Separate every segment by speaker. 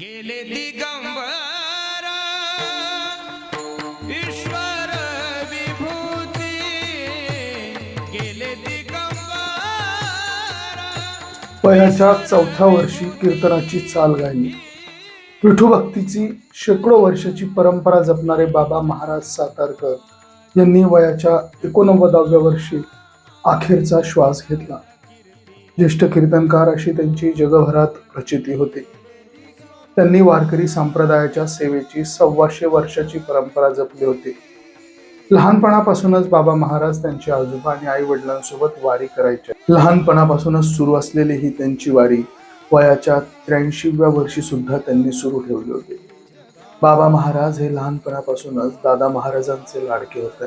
Speaker 1: गेले दिगंबर ईश्वर विभूती. गेले दिगंबर.
Speaker 2: वयाच्या चौथ्या वर्षी कीर्तनाची चाल गायली. विठूभक्तीची शेकडो वर्षाची परंपरा जपणारे बाबा महाराज सातारकर यांनी वयाच्या एकोणनव्वदाव्या वर्षी अखेरचा श्वास घेतला. ज्येष्ठ कीर्तनकार अशी त्यांची जगभरात प्रचिती होती. त्यांनी वारकरी संप्रदायाच्या सेवेची सव्वाशे वर्षाची परंपरा जपली होती. लहानपणापासूनच बाबा महाराज त्यांचे आजोबा आणि आई वडिलांसोबत वारी करायचे. लहानपणापासूनच सुरू असलेली ही त्यांची वारी वयाच्या त्र्याऐंशीव्या वर्षी सुद्धा त्यांनी सुरू ठेवली होती. बाबा महाराज हे लहानपणापासूनच दादा महाराजांचे लाडके होते.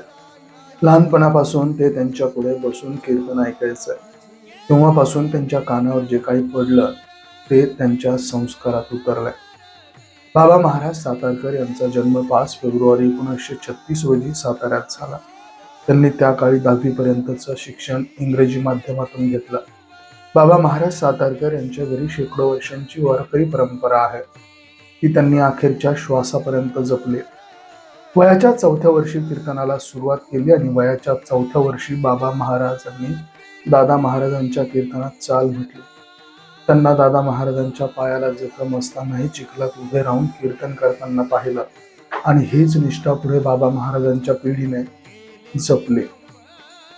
Speaker 2: लहानपणापासून ते त्यांच्या पुढे बसून कीर्तन ऐकायचं. तेव्हापासून त्यांच्या कानावर जे काही पडलं ते त्यांच्या संस्कारात उतरलंय बाबा महाराज सातारकर यांचा जन्म पाच फेब्रुवारी एकोणीसशे छत्तीस रोजी साताऱ्यात झाला. त्यांनी त्या काळी दहावीपर्यंतचं शिक्षण इंग्रजी माध्यमातून घेतलं. बाबा महाराज सातारकर यांच्या घरी शेकडो वर्षांची वारकरी परंपरा आहे. ती त्यांनी अखेरच्या श्वासापर्यंत जपली. वयाच्या चौथ्या वर्षी कीर्तनाला सुरुवात केली आणि वयाच्या चौथ्या वर्षी बाबा महाराजांनी दादा महाराजांच्या कीर्तनात चाल म्हटली त्यांना दादा महाराजांच्या पायाला जखम असतानाही चिखलात उभे राहून कीर्तन करताना पाहिलं आणि हेच निष्ठा पुढे बाबा महाराजांच्या पिढीने जपले.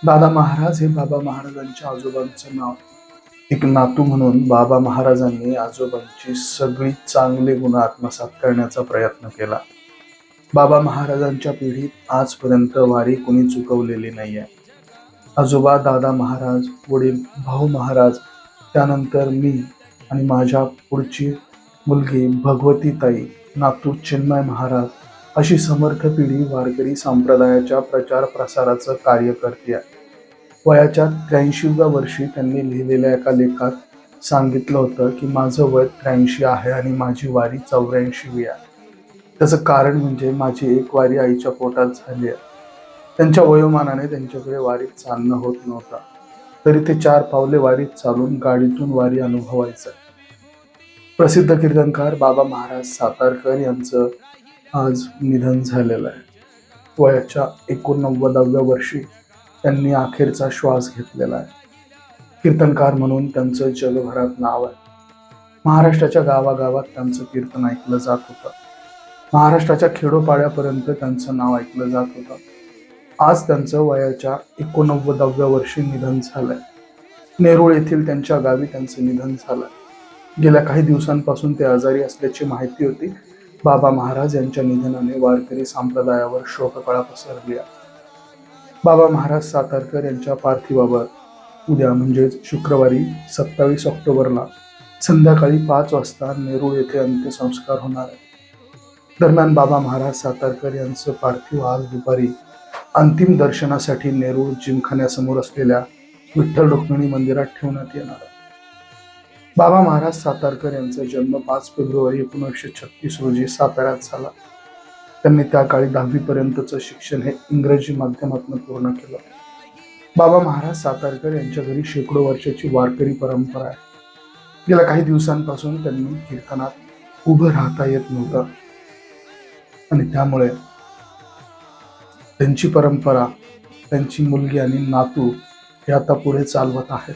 Speaker 2: दादा महाराज हे बाबा महाराजांच्या आजोबांचं नाव. एक नातू म्हणून बाबा महाराजांनी आजोबांची सगळी चांगली गुण आत्मसात करण्याचा प्रयत्न केला. बाबा महाराजांच्या पिढीत आजपर्यंत वारी कोणी चुकवलेली नाहीये. आजोबा दादा महाराज वडील भाऊ महाराज त्यानंतर मी आणि माझ्या पुढची मुलगी भगवती ताई नातू चिन्मय महाराज अशी समर्थ पिढी वारकरी संप्रदायाच्या प्रचार प्रसाराचं कार्य करते आहे. वयाच्या त्र्याऐंशीव्या वर्षी त्यांनी लिहिलेल्या एका लेखात सांगितलं होतं की माझं वय त्र्याऐंशी आहे आणि माझी वारी चौऱ्याऐंशीवी आहे. त्याचं कारण म्हणजे माझी एक वारी आईच्या पोटात झाली आहे. त्यांच्या वयोमानाने त्यांच्याकडे वारीत चालणं होत नव्हतं. तरी ते चार पावले वारीत चालून गाडीतून वारी अनुभवायचं. प्रसिद्ध कीर्तनकार बाबा महाराज सातारकर यांचं आज निधन झालेलं आहे. वयाच्या एकोणनव्वदाव्या वर्षी त्यांनी अखेरचा श्वास घेतलेला आहे. कीर्तनकार म्हणून त्यांचं जगभरात नाव आहे. महाराष्ट्राच्या गावागावात त्यांचं कीर्तन ऐकलं जात होतं. महाराष्ट्राच्या खेडोपाड्यापर्यंत त्यांचं नाव ऐकलं जात होतं. आज त्यांचं वयाच्या एकोणनव्वदाव्या वर्षी निधन झालंय. नेरूळ येथील त्यांच्या गावी त्यांचं निधन झालं. गेल्या काही दिवसांपासून ते आजारी असल्याची माहिती होती. बाबा महाराज यांच्या निधनाने वारकरी संप्रदायावर शोककळा पसरली बाबा महाराज सातारकर यांच्या पार्थिवावर उद्या म्हणजेच शुक्रवारी सत्तावीस ऑक्टोबरला संध्याकाळी पाच वाजता नेरूळ येथे अंत्यसंस्कार होणार आहे दरम्यान बाबा महाराज सातारकर यांचं पार्थिव आज दुपारी अंतिम दर्शनासाठी नेरूळ जिमखान्यासमोर असलेल्या विठ्ठल रुक्मिणी मंदिरात ठेवण्यात येणार आहे. बाबा महाराज सातारकर यांचा जन्म पाच फेब्रुवारी एकोणीसशे छत्तीस रोजी साताऱ्यात झाला. त्यांनी त्या काळी दहावी पर्यंतचं शिक्षण हे इंग्रजी माध्यमातून पूर्ण केलं. बाबा महाराज सातारकर यांच्या घरी शेकडो वर्षाची वारकरी परंपरा आहे. गेल्या काही दिवसांपासून त्यांनी कीर्तनात उभं राहता येत नव्हतं. आणि त्यामुळे त्यांची परंपरा त्यांची मुलगी आणि नातू हे आता पुढे चालवत आहेत.